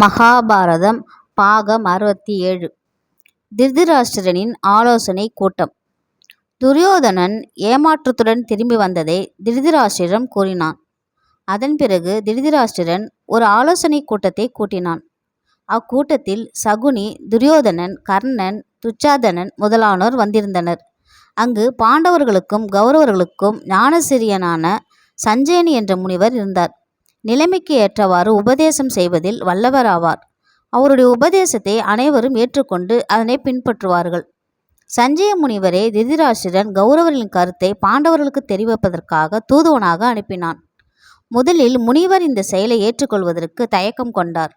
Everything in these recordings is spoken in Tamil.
மகாபாரதம் பாகம் அறுபத்தி ஏழு. திருதராஷ்டிரனின் ஆலோசனை கூட்டம். துரியோதனன் ஏமாற்றத்துடன் திரும்பி வந்ததை திருதராஷ்டிரம் கூறினான். அதன் பிறகு திருதராஷ்டிரன் ஒரு ஆலோசனை கூட்டத்தை கூட்டினான். அக்கூட்டத்தில் சகுனி துரியோதனன் கர்ணன் துச்சாதனன் முதலானோர் வந்திருந்தனர். அங்கு பாண்டவர்களுக்கும் கௌரவர்களுக்கும் ஞானசிரியனான சஞ்சயனி என்ற முனிவர் இருந்தார். நிலைமைக்கு ஏற்றவாறு உபதேசம் செய்வதில் வல்லவராவார். அவருடைய உபதேசத்தை அனைவரும் ஏற்றுக்கொண்டு அதனை பின்பற்றுவார்கள். சஞ்சய முனிவரே திருதராஷ்டிரன் கௌரவர்களின் கருத்தை பாண்டவர்களுக்கு தெரிவிப்பதற்காக தூதுவனாக அனுப்பினான். முதலில் முனிவர் இந்த செயலை ஏற்றுக்கொள்வதற்கு தயக்கம் கொண்டார்.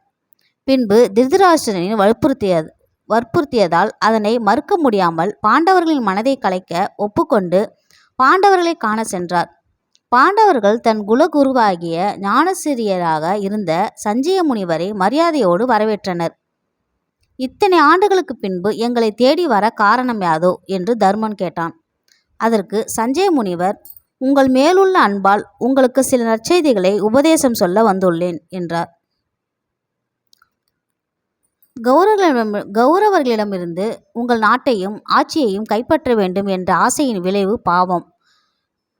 பின்பு திருதராஷ்டிரனின் வற்புறுத்தியது வற்புறுத்தியதால் அதனை மறுக்க முடியாமல் பாண்டவர்களின் மனதை கலைக்க ஒப்புக்கொண்டு பாண்டவர்களை காண சென்றார். பாண்டவர்கள் தன் குலகுருவாகிய ஞானசிரியராக இருந்த சஞ்சய முனிவரை மரியாதையோடு வரவேற்றனர். இத்தனை ஆண்டுகளுக்கு பின்பு எங்களை தேடி வர காரணம் யாதோ? என்று தர்மன் கேட்டான். அதற்கு சஞ்சய முனிவர் உங்கள் மேலுள்ள அன்பால் உங்களுக்கு சில நற்செய்திகளை உபதேசம் சொல்ல வந்துள்ளேன் என்றார். கௌரவர்களிடம் கௌரவர்களிடமிருந்து உங்கள் நாட்டையும் ஆட்சியையும் கைப்பற்ற வேண்டும் என்ற ஆசையின் விளைவு பாவம்.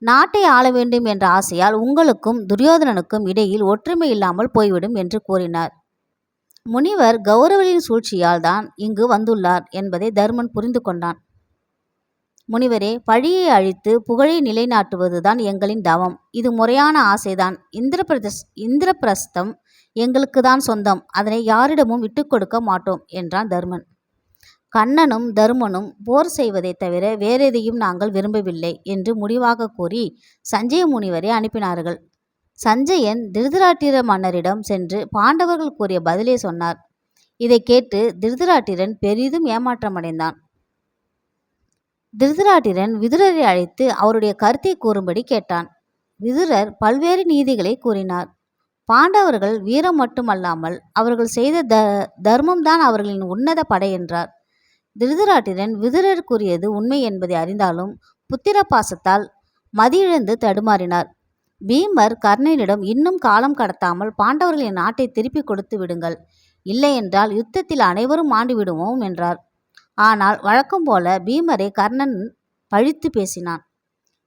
நாட்டை ஆள வேண்டும் என்ற ஆசையால் உங்களுக்கும் துரியோதனனுக்கும் இடையில் ஒற்றுமை இல்லாமல் போய்விடும் என்று கூறினார். முனிவர் கௌரவரின் சூழ்ச்சியால் தான் இங்கு வந்துள்ளார் என்பதை தர்மன் புரிந்து கொண்டான். முனிவரே பழியை அழித்து புகழை நிலைநாட்டுவதுதான் எங்களின் தவம். இது முறையான ஆசைதான். இந்திரபிரதஸ் இந்திரபிரஸ்தம் எங்களுக்கு தான் சொந்தம். அதனை யாரிடமும் விட்டுக்கொடுக்க மாட்டோம் என்றான் தர்மன். கண்ணனும் தருமனும் போர் செய்வதைத் தவிர வேறெதையும் நாங்கள் விரும்பவில்லை என்று முடிவாக கூறி சஞ்சய முனிவரை அனுப்பினார்கள். சஞ்சயன் திருதராட்டிர மன்னரிடம் சென்று பாண்டவர்கள் கூறிய பதிலை சொன்னார். இதை கேட்டு திருதராட்டிரன் பெரிதும் ஏமாற்றமடைந்தான். திருதராட்டிரன் விதுரரை அழைத்து அவருடைய கருத்தை கூறும்படி கேட்டான். விதுரர் பல்வேறு நீதிகளை கூறினார். பாண்டவர்கள் வீரம் மட்டுமல்லாமல் அவர்கள் செய்த த தர்மம்தான் அவர்களின் உன்னத படை என்றார். திருதராட்டிரன் விதுரர் கூறியது உண்மை என்பதை அறிந்தாலும் புத்திர பாசத்தால் மதியிழந்து தடுமாறினார். பீமர் கர்ணனிடம் இன்னும் காலம் கடத்தாமல் பாண்டவர்களின் நாட்டை திருப்பி கொடுத்து விடுங்கள். இல்லையென்றால் யுத்தத்தில் அனைவரும் மாண்டு விடுவோம் என்றார். ஆனால் வழக்கம் போல பீமரை கர்ணன் பழித்து பேசினான்.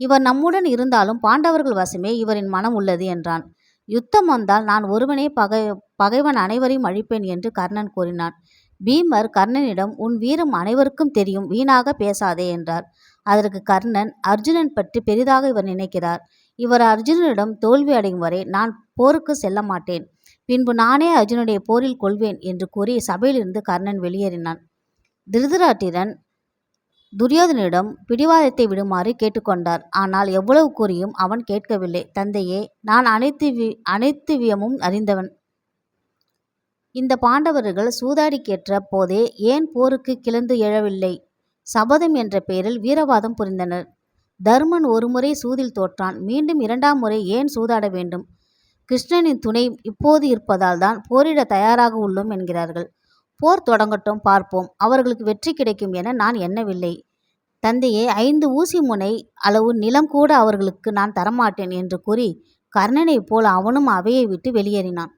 இவர் நம்முடன் இருந்தாலும் பாண்டவர்கள் வசமே இவரின் மனம் உள்ளது என்றான். யுத்தம் வந்தால் நான் ஒருவனே பகை பகைவன் அனைவரையும் அழிப்பேன் என்று கர்ணன் கூறினான். பீமர் கர்ணனிடம் உன் வீரம் அனைவருக்கும் தெரியும் வீணாக பேசாதே என்றார். அதற்கு கர்ணன் அர்ஜுனன் பற்றி பெரிதாக இவர் நினைக்கிறார். இவர் அர்ஜுனனிடம் தோல்வி அடையும் வரை நான் போருக்கு செல்ல மாட்டேன். பின்பு நானே அர்ஜுனுடைய போரில் கொள்வேன் என்று கூறி சபையிலிருந்து கர்ணன் வெளியேறினான். திருதராட்டிரன் துரியோதனிடம் பிடிவாதத்தை விடுமாறு கேட்டுக்கொண்டார். ஆனால் எவ்வளவு கூறியும் அவன் கேட்கவில்லை. தந்தையே நான் அனைத்து வி அனைத்து வியமும் அறிந்தவன். இந்த பாண்டவர்கள் சூதாடி கேட்ட போதே ஏன் போருக்கு கிளந்து எழவில்லை? சபதம் என்ற பெயரில் வீரவாதம் புரிந்தனர். தர்மன் ஒருமுறை சூதில் தோற்றான். மீண்டும் இரண்டாம் முறை ஏன் சூதாட வேண்டும்? கிருஷ்ணனின் துணை இப்போது இருப்பதால் தான் போரிட தயாராக உள்ளோம் என்கிறார்கள். போர் தொடங்கட்டும் பார்ப்போம். அவர்களுக்கு வெற்றி கிடைக்கும் என நான் எண்ணவில்லை. தந்தையே ஐந்து ஊசி முனை அளவு நிலம் கூட அவர்களுக்கு நான் தரமாட்டேன் என்று கூறி கர்ணனைப் போல் அவனும் அவையை விட்டு வெளியேறினான்.